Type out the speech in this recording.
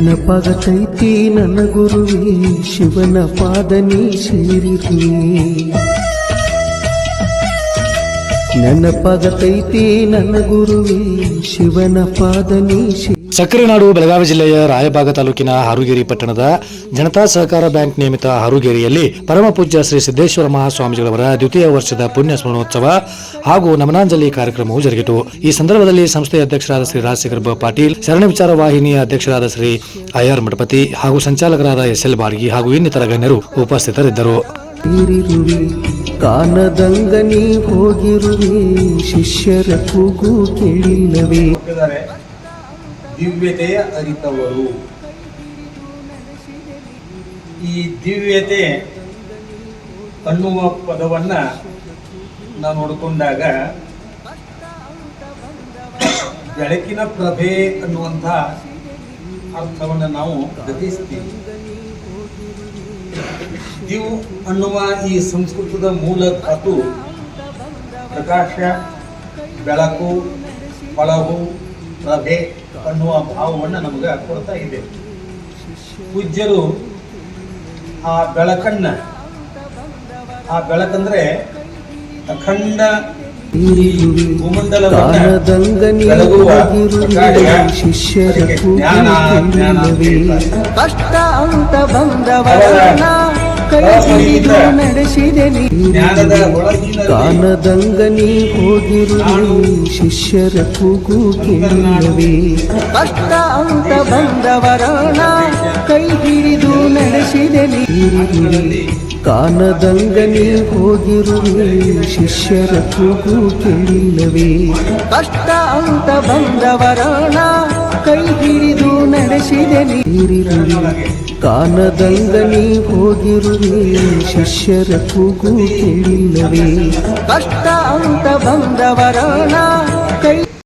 ನೆನಪಾಗತೈತಿ ನನ್ನ ಗುರುವೇ ಶಿವನ ಪಾದ ನೀ ಸೇರಿರುವೆ ನೆನಪಾಗತೈತಿ ನನ್ನ ಗುರುವೇ, ಶಿವನ ಪಾದ ನೀ ಸೇರಿ ಸಕ್ಕರೆ ನಾಡು ಬೆಳಗಾವಿ ಜಿಲ್ಲೆಯ ರಾಯಬಾಗ ತಾಲೂಕಿನ ಹಾರುಗೇರಿ ಪಟ್ಟಣದ ಜನತಾ ಸಹಕಾರ ಬ್ಯಾಂಕ್ ನಿಯಮಿತ ಹಾರುಗೇರಿಯಲ್ಲಿ ಪರಮ ಪೂಜ್ಯ ಶ್ರೀ ಸಿದ್ದೇಶ್ವರ ಮಹಾಸ್ವಾಮಿಗಳವರ ದ್ವಿತೀಯ ವರ್ಷದ ಪುಣ್ಯ ಸ್ಮರಣೋತ್ಸವ ಹಾಗೂ ನಮನಾಂಜಲಿ ಕಾರ್ಯಕ್ರಮವು ಜರುಗಿತು. ಈ ಸಂದರ್ಭದಲ್ಲಿ ಸಂಸ್ಥೆಯ ಅಧ್ಯಕ್ಷರಾದ ಶ್ರೀ ರಾಜಶೇಖರ ಪಾಟೀಲ್, ಶರಣ ವಿಚಾರ ವಾಹಿನಿಯ ಅಧ್ಯಕ್ಷರಾದ ಶ್ರೀ ಐಆರ್ ಮಠಪತಿ ಹಾಗೂ ಸಂಚಾಲಕರಾದ ಎಸ್ ಎಲ್ ಬಾರ್ಗಿ ಹಾಗೂ ಇನ್ನಿತರ ಗಣ್ಯರು ಉಪಸ್ಥಿತರಿದ್ದರು. ಸೇರಿರುವೆ ಕಾನದಂಗ ನೀ ಹೋಗಿರುವೆ. ಶಿಷ್ಯರ ಕೂಗು ಕೇಳಿಲ್ಲವೇ. ದಿವ್ಯತೆಯ ಅರಿತವರು. ಈ ದಿವ್ಯತೆ ಅನ್ನುವ ಪದವನ್ನ ನಾವು ನೋಡಿಕೊಂಡಾಗ ಬೆಳಕಿನ ಪ್ರಭೆ ಅನ್ನುವಂಥ ಅರ್ಥವನ್ನು ನಾವು ಗ್ರಹಿಸ್ತೀವಿ ದಿವ್ ಅನ್ನುವ ಈ ಸಂಸ್ಕೃತದ ಮೂಲ ಧಾತು ಪ್ರಕಾಶ ಬೆಳಕು ಹೊಳವು ಪ್ರಭೆ ಅನ್ನುವ ಭಾವವನ್ನು ನಮಗೆ ಕೊಡ್ತಾ ಇದೆ ಪೂಜ್ಯರು ಆ ಬೆಳಕನ್ನ ಆ ಬೆಳಕಂದ್ರೆ ಅಖಂಡ ಶಿಷ್ಯರ. ಕಷ್ಟ ಅಂತ ಬಂದವರನ್ನ ಕೈ ಹಿಡಿದು ನಡೆಸಿದೆ ಜ್ಞಾನದ ಒಳಗಿನಲ್ಲಿ ಕಾನದಂಗ ನೀ ಹೋಗಿರುವೆ ಶಿಷ್ಯರ ಕೂಗು ಕೇಳಿಲ್ಲವೇ ಕಷ್ಟ ಅಂತ ಬಂದವರನ್ನ ಕೈ ಹಿಡಿದು ನಡೆಸಿದೆ ಕಾನದಂಗ ನೀ ಹೋಗಿರುವೆ ಶಿಷ್ಯರ ಕೂಗು ಕೇಳಿಲ್ಲವೇ ಕಷ್ಟ ಅಂತ ಬಂದವರನ್ನ ಕೈ ಹಿಡಿದು ನಡೆಸಿದೆ ನೀರಿರುವೆ ಕಾನದಂಗ ನೀ ಹೋಗಿರುವೆ ಶಿಷ್ಯರ ಕೂಗು ಕೇಳಿಲ್ಲವೇ. ಕಷ್ಟ ಅಂತ ಬಂದವರನ್ನ